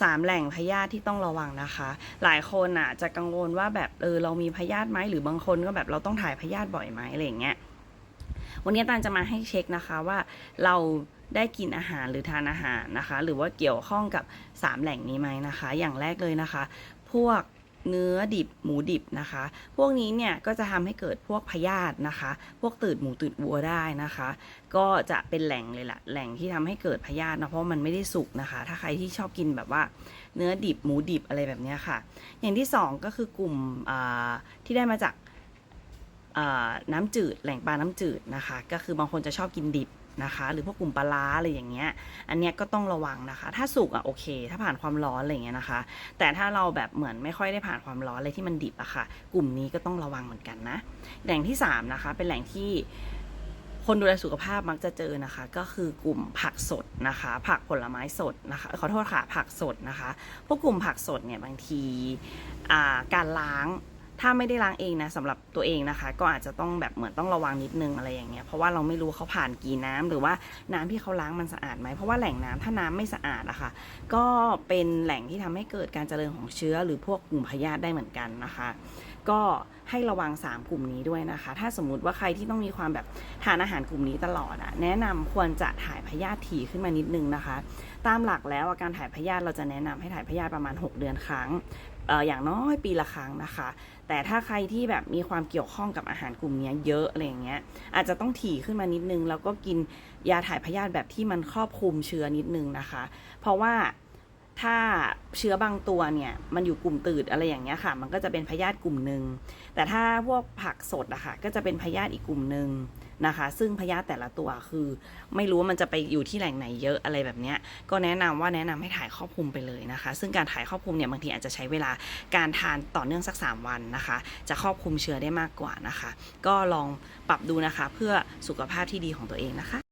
สามแหล่งพยาธิที่ต้องระวังนะคะ หลายคนอะจะกังวลว่าแบบเออเรามีพยาธิไหมหรือบางคนก็แบบเราต้องถ่ายพยาธิบ่อยไหมอะไรอย่างเงี้ยวันนี้ตาจะมาให้เช็คนะคะว่าเราได้กินอาหารหรือทานอาหารนะคะ หรือว่าเกี่ยวข้องกับสามแหล่งนี้ไหมนะคะ อย่างแรกเลยนะคะ พวก เนื้อดิบหมูดิบนะคะ พวกนี้เนี่ยก็จะทำให้เกิดพวกพยาธินะคะ พวกตืดหมูตืดวัวได้นะคะ ก็จะเป็นแหล่งเลยล่ะแหล่งที่ทำให้เกิดพยาธินะเพราะมันไม่ได้สุกนะคะ ถ้าใครที่ชอบกินแบบว่า เนื้อดิบหมูดิบอะไรแบบนี้ค่ะ อย่างที่สองก็คือกลุ่มที่ได้มาจากน้ำจืดแหล่งปลาน้ำจืดนะคะ ก็คือบางคนจะชอบกินดิบ นะคะ หรือพวกกลุ่มปลาร้าอะไรอย่างเงี้ย อันเนี้ยก็ต้องระวังนะคะ ถ้าสุกอะโอเค ถ้าผ่านความร้อนอะไรเงี้ยนะคะ แต่ถ้าเราแบบเหมือนไม่ค่อยได้ผ่านความร้อนอะไรที่มันดิบอะค่ะ กลุ่มนี้ก็ต้องระวังเหมือนกันนะ แหล่งที่สามนะคะ เป็นแหล่งที่คนดูแลสุขภาพมักจะเจอนะคะ ก็คือกลุ่มผักสดนะคะ ผักผลไม้สดนะคะขอโทษค่ะผักสดนะคะ พวกกลุ่มผักสดเนี่ยบางทีการล้าง ถ้าไม่ได้ล้างเองนะสำหรับตัวเองนะคะ ก็อาจจะต้องแบบเหมือนต้องระวังนิดนึงอะไรอย่างเงี้ยเพราะว่าเราไม่รู้เขาผ่านกี่น้ำหรือว่าน้ำที่เขาล้างมันสะอาดไหมเพราะว่าแหล่งน้ำถ้าน้ำไม่สะอาดอะคะก็เป็นแหล่งที่ทำให้เกิดการเจริญของเชื้อ หรือพวกกลุ่มพยาธิได้เหมือนกันนะคะ ก็ให้ระวัง 3 กลุ่มนี้ด้วยนะคะ ถ้าสมมุติว่าใครที่ต้องมีความแบบทานอาหารกลุ่มนี้ตลอดอะแนะนำควรจะถ่าย ยาธิถี่ขึ้นมานิดนึงนะคะ ตามหลักแล้วอะการถ่ายพยาธิเราจะแนะนำให้ถ่ายพยาธิประมาณ 6 เดือนครั้งอออย่างน้อยปีละครั้งนะคะ แต่ถ้าใครที่แบบมีความเกี่ยวข้องกับอาหารกลุ่มนี้เยอะอะไรอย่างเงี้ย อาจจะต้องถี่ขึ้นมานิดนึง แล้วก็กินยาถ่ายพยาธิแบบที่มันครอบคลุมเชื้อนิดนึงนะคะ เพราะว่า ถ้าเชื้อบางตัวเนี่ยมันอยู่กลุ่มตืดอะไรอย่างเงี้ยค่ะ มันก็จะเป็นพยาธิกลุ่มหนึ่งแต่ถ้าพวกผักสดอะค่ะก็จะเป็นพยาธิอีกกลุ่มหนึ่งนะคะ ซึ่งพยาธิแต่ละตัวคือ ไม่รู้ว่ามันจะไปอยู่ที่แหล่งไหนเยอะอะไรแบบเนี้ยก็แนะนำว่าแนะนำให้ถ่ายครอบคลุมไปเลยนะคะ ซึ่งการถ่ายครอบคลุมเนี่ยบางทีอาจจะใช้เวลาการทานต่อเนื่องสัก 3 วันนะคะ จะครอบคลุมเชื้อได้มากกว่านะคะ ก็ลองปรับดูนะคะ เพื่อสุขภาพที่ดีของตัวเองนะคะ